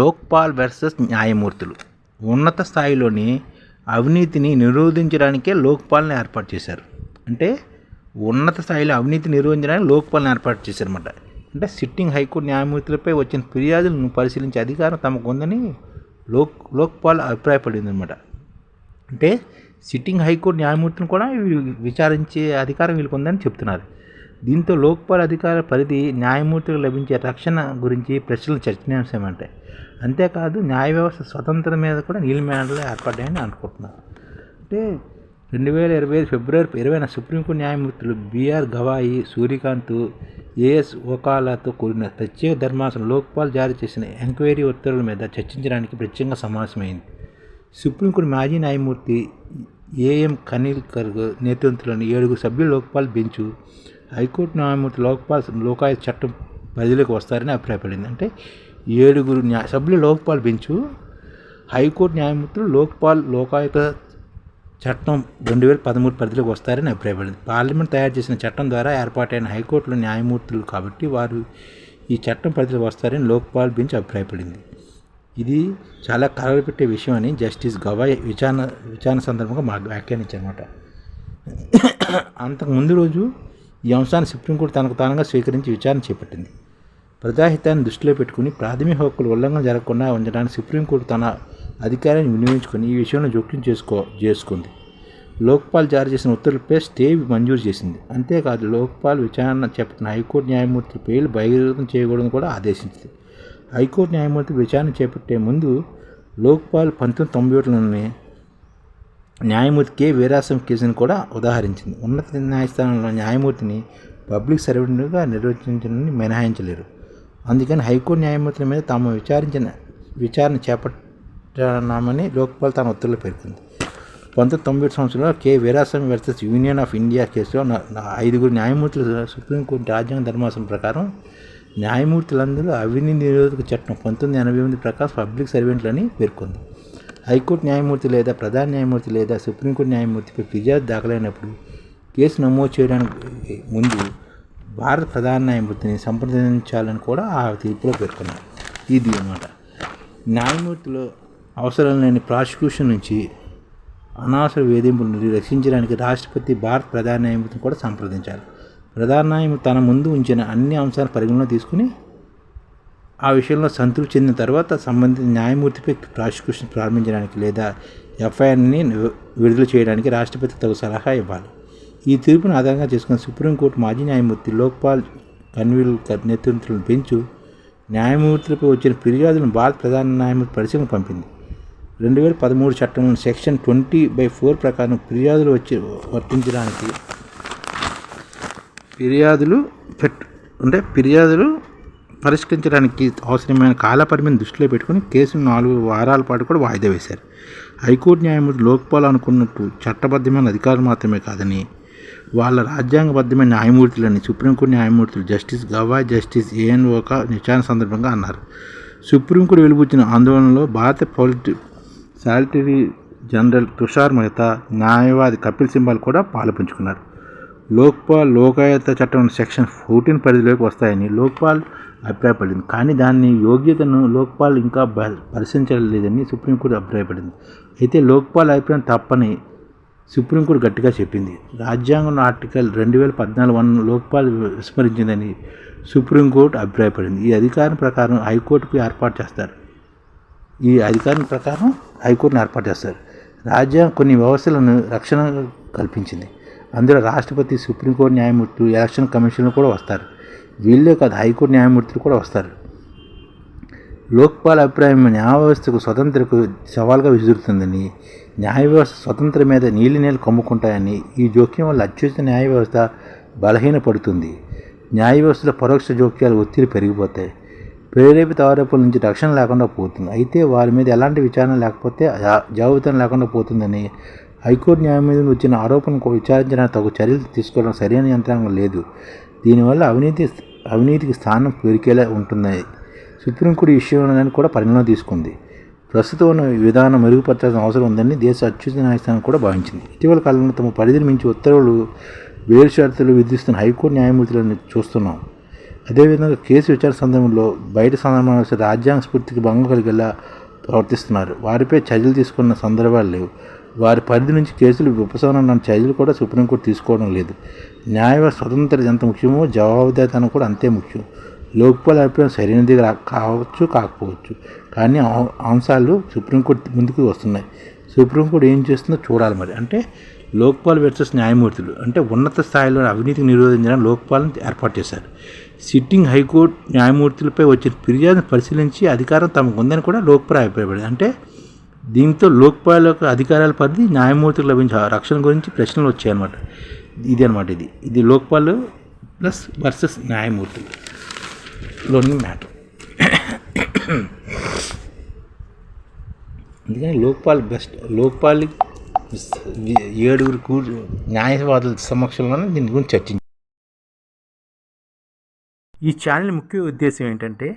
Lokpal versus న్యాయమూర్తులు. ఉన్నత స్థాయిలోని అవినీతిని నిరోధించడానికే లోక్పాల్ని ఏర్పాటు చేశారు. అంటే ఉన్నత స్థాయిలో అవినీతి నిరోధించడానికి లోక్పాల్ని ఏర్పాటు చేశారన్నమాట. అంటే సిట్టింగ్ హైకోర్టు న్యాయమూర్తులపై వచ్చిన ఫిర్యాదులను పరిశీలించే అధికారం తమకు ఉందని లోక్ లోక్పాల్ అభిప్రాయపడింది అనమాట అంటే సిట్టింగ్ హైకోర్టు న్యాయమూర్తిని కూడా విచారించే అధికారం వీళ్ళకి ఉందని చెప్తున్నారు. దీంతో లోక్పాల్ అధికార పరిధి న్యాయమూర్తులకు లభించే రక్షణ గురించి ప్రశ్నలు చర్చనీయాంశమంటాయి అంతేకాదు న్యాయ వ్యవస్థ స్వతంత్రం మీద కూడా నీళ్ళ ఏర్పడ్డాయని అనుకుంటున్నారు అంటే రెండు వేల ఇరవై ఐదు ఫిబ్రవరి ఇరవైన సుప్రీంకోర్టు న్యాయమూర్తులు బీఆర్ గవాయి సూర్యకాంత్ ఏఎస్ ఓకాలాతో కూడిన ప్రత్యేక ధర్మాసనం లోక్పాల్ జారీ చేసిన ఎంక్వైరీ ఉత్తర్వుల మీద చర్చించడానికి ప్రత్యేకంగా సమావేశమైంది. సుప్రీంకోర్టు మాజీ న్యాయమూర్తి ఏఎం ఖనీల్కర్ నేతృత్వంలోని ఏడుగురు సభ్యుల లోక్పాల్ బెంచు హైకోర్టు న్యాయమూర్తి లోక్పాల్ లోకాయుక్త చట్టం పరిధిలోకి వస్తారని అభిప్రాయపడింది. అంటే ఏడుగురు న్యాయ సభ్యుల లోక్పాల్ బెంచు హైకోర్టు న్యాయమూర్తులు లోక్పాల్ లోకాయుక్త చట్టం రెండు వేల పదమూడు పరిధిలోకి వస్తారని అభిప్రాయపడింది. పార్లమెంట్ తయారు చేసిన చట్టం ద్వారా ఏర్పాటైన హైకోర్టులో న్యాయమూర్తులు కాబట్టి వారు ఈ చట్టం పరిధిలోకి వస్తారని లోక్పాల్ బెంచ్ అభిప్రాయపడింది. ఇది చాలా కలవపెట్టే విషయం అని జస్టిస్ గవాయ్ విచారణ విచారణ సందర్భంగా మా వ్యాఖ్యానించారన్నమాట. అంతకు ముందు రోజు ఈ అంశాన్ని సుప్రీంకోర్టు తనకు తానుగా స్వీకరించి విచారణ చేపట్టింది. ప్రజాహితాన్ని దృష్టిలో పెట్టుకుని ప్రాథమిక హక్కులు ఉల్లంఘన జరగకుండా ఉంచడానికి సుప్రీంకోర్టు తన అధికారాన్ని వినియోగించుకొని ఈ విషయంలో జోక్యం చేసుకో చేసుకుంది. లోక్పాల్ జారీ చేసిన ఉత్తర్వులపై స్టే మంజూరు చేసింది. అంతేకాదు లోక్పాల్ విచారణ చేపట్టిన హైకోర్టు న్యాయమూర్తి పేర్లు బహిర్గతం చేయకూడదని కూడా ఆదేశించింది. హైకోర్టు న్యాయమూర్తి విచారణ చేపట్టే ముందు లోక్పాల్ పంతొమ్మిది తొంభై ఒకటిలోనే న్యాయమూర్తి కె వీరాసం కేసును కూడా ఉదాహరించింది. ఉన్నత న్యాయస్థానంలో న్యాయమూర్తిని పబ్లిక్ సర్వెంట్గా నిర్వచించడాన్ని మినహాయించలేరు. అందుకని హైకోర్టు న్యాయమూర్తుల మీద తాము విచారించిన విచారణ చేపట్టనామని లోక్పాల్ తన ఉత్తర్వులు పేర్కొంది. పంతొమ్మిది తొంభై సంవత్సరంలో K. Veeraswamy versus Union of India కేసులో ఐదుగురు న్యాయమూర్తులు సుప్రీంకోర్టు రాజ్యాంగ ధర్మాసనం ప్రకారం న్యాయమూర్తులందరూ అవినీతి నిరోధక చట్టం పంతొమ్మిది ఎనభై ఎనిమిది ప్రకారం పబ్లిక్ సర్వెంట్లని పేర్కొంది. హైకోర్టు న్యాయమూర్తి లేదా ప్రధాన న్యాయమూర్తి లేదా సుప్రీంకోర్టు న్యాయమూర్తిపై ఫిర్యాదు దాఖలైనప్పుడు కేసు నమోదు చేయడానికి ముందు భారత ప్రధాన న్యాయమూర్తిని సంప్రదించాలని కూడా ఆ తీర్పులో పేర్కొన్నారు. ఇది అన్నమాట న్యాయమూర్తిలో అవసరం లేని ప్రాసిక్యూషన్ నుంచి అనవసర వేధింపుల నుండి రక్షించడానికి రాష్ట్రపతి భారత ప్రధాన న్యాయమూర్తిని కూడా సంప్రదించాలి ప్రధాన న్యాయమూర్తి తన ముందు ఉంచిన అన్ని అంశాలు పరిగణలో తీసుకుని ఆ విషయంలో సంతృప్తి చెందిన తర్వాత సంబంధిత న్యాయమూర్తిపై ప్రాసిక్యూషన్ ప్రారంభించడానికి లేదా ఎఫ్ఐఆర్ని విడుదల చేయడానికి రాష్ట్రపతి తగు సలహా ఇవ్వాలి. ఈ తీర్పును ఆధారంగా చేసుకున్న సుప్రీంకోర్టు మాజీ న్యాయమూర్తి లోక్పాల్ కన్వీల్కర్ నేతృత్వంలో బెంచు న్యాయమూర్తులపై వచ్చిన ఫిర్యాదులను భారత ప్రధాన న్యాయమూర్తి పరిశీలన పంపింది. రెండు వేల పదమూడు చట్టంలోని సెక్షన్ ట్వంటీ బై ఫోర్ ప్రకారం ఫిర్యాదులు వచ్చి వర్తించడానికి ఫిర్యాదులు పెట్ అంటే ఫిర్యాదులు పరిష్కరించడానికి అవసరమైన కాలపరిమితిని దృష్టిలో పెట్టుకుని కేసును నాలుగు వారాల పాటు కూడా వాయిదా వేశారు. హైకోర్టు న్యాయమూర్తి లోక్పాల్ అనుకున్నట్టు చట్టబద్ధమైన అధికారులు మాత్రమే కాదని వాళ్ళ రాజ్యాంగబద్ధమైన న్యాయమూర్తులని సుప్రీంకోర్టు న్యాయమూర్తులు justice Gavai justice A N విచారణ సందర్భంగా అన్నారు. సుప్రీంకోర్టు వెలుబుచ్చిన ఆందోళనలో భారత పౌలిటి సాలిటరీ జనరల్ తుషార్ మెహతా న్యాయవాది కపిల్ సింబాల్ కూడా పాలుపంచుకున్నారు లోక్పాల్ లోకాయుత చట్టం సెక్షన్ ఫోర్టీన్ పరిధిలోకి వస్తాయని లోక్పాల్ అభిప్రాయపడింది. కానీ దాని యోగ్యతను లోక్పాల్ ఇంకా పరిశీలించలేదని సుప్రీంకోర్టు అభిప్రాయపడింది. అయితే లోక్పాల్ అభిప్రాయం తప్పని సుప్రీంకోర్టు గట్టిగా చెప్పింది. రాజ్యాంగం ఆర్టికల్ రెండు వేల పద్నాలుగు వన్ లోక్పాల్ విస్మరించిందని సుప్రీంకోర్టు అభిప్రాయపడింది. ఈ అధికారం ప్రకారం హైకోర్టుకు ఏర్పాటు చేస్తారు. ఈ అధికారం ప్రకారం హైకోర్టును ఏర్పాటు చేస్తారు. రాజ్యాంగం కొన్ని వ్యవస్థలను రక్షణ కల్పించింది. అందులో రాష్ట్రపతి సుప్రీంకోర్టు న్యాయమూర్తులు ఎలక్షన్ కమిషన్లు కూడా వస్తారు. వీళ్ళే కాదు హైకోర్టు న్యాయమూర్తులు కూడా వస్తారు. లోక్పాల్ అభిప్రాయం న్యాయ వ్యవస్థకు స్వతంత్రకు సవాల్గా విసురుతుందని న్యాయ వ్యవస్థ స్వతంత్ర మీద నీళ్ళు నీళ్ళు కమ్ముకుంటాయని ఈ జోక్యం వల్ల అత్యుత న్యాయ వ్యవస్థ బలహీనపడుతుంది. న్యాయ వ్యవస్థలో పరోక్ష జోక్యాలు ఒత్తిడి పెరిగిపోతాయి. ప్రేరేపిత ఆరోపణల నుంచి రక్షణ లేకుండా పోతుంది. అయితే వారి మీద ఎలాంటి విచారణ లేకపోతే జా- జాబితా లేకుండా పోతుందని హైకోర్టు న్యాయమూర్తి వచ్చిన ఆరోపణకు విచారించడానికి తగు చర్యలు తీసుకోవడం సరైన యంత్రాంగం లేదు. దీనివల్ల అవినీతి అవినీతికి స్థానం పెరికేలా ఉంటుందని సుప్రీంకోర్టు ఈ విషయంలో కూడా పరిగణన తీసుకుంది. ప్రస్తుతం ఉన్న విధానం మెరుగుపరచాల్సిన అవసరం ఉందని దేశ అత్యుత న్యాయస్థానం కూడా భావించింది. ఇటీవల కాలంలో తమ పరిధిని మించి ఉత్తర్వులు వేరు షరతులు విధిస్తున్న హైకోర్టు న్యాయమూర్తులను చూస్తున్నాం. అదేవిధంగా కేసు విచారణ సందర్భంలో బయట సందర్భంలో రాజ్యాంగ స్ఫూర్తికి భంగం కలిగేలా ప్రవర్తిస్తున్నారు. వారిపై చర్యలు తీసుకున్న సందర్భాలు లేవు. వారి పరిధి నుంచి కేసులు ఉపశమనం చర్యలు కూడా సుప్రీంకోర్టు తీసుకోవడం లేదు. న్యాయ స్వతంత్రత ఎంత ముఖ్యమో జవాబుదారితనం కూడా అంతే ముఖ్యం. లోక్పాల్ అభిప్రాయం సరైనది కావచ్చు కాకపోవచ్చు. కానీ అంశాలు సుప్రీంకోర్టు ముందుకు వస్తున్నాయి. సుప్రీంకోర్టు ఏం చేస్తుందో చూడాలి మరి. అంటే లోక్పాల్ వర్సెస్ న్యాయమూర్తులు అంటే ఉన్నత స్థాయిలో అవినీతిని నిరోధించడానికి లోక్పాల్ని ఏర్పాటు చేశారు. సిట్టింగ్ హైకోర్టు న్యాయమూర్తులపై వచ్చిన ఫిర్యాదును పరిశీలించి అధికారం తమకు ఉందని కూడా లోక్పాల్ అభిప్రాయపడింది. అంటే దీంతో లోక్పాల్ యొక్క అధికారాల పరిధి న్యాయమూర్తికి లభించే రక్షణ గురించి ప్రశ్నలు వచ్చాయన్నమాట. ఇది అనమాట ఇది. ఇది లోక్పాల్ ప్లస్ వర్సెస్ న్యాయమూర్తిలోని మ్యాటర్. అందుకని లోక్పాల్ బెస్ట్ లోక్పాల్ ఏడుగురు కూ న్యాయవాదుల సమక్షంలోనే దీని గురించి చర్చించారు ఈ ఛానల్ ముఖ్య ఉద్దేశం ఏంటంటే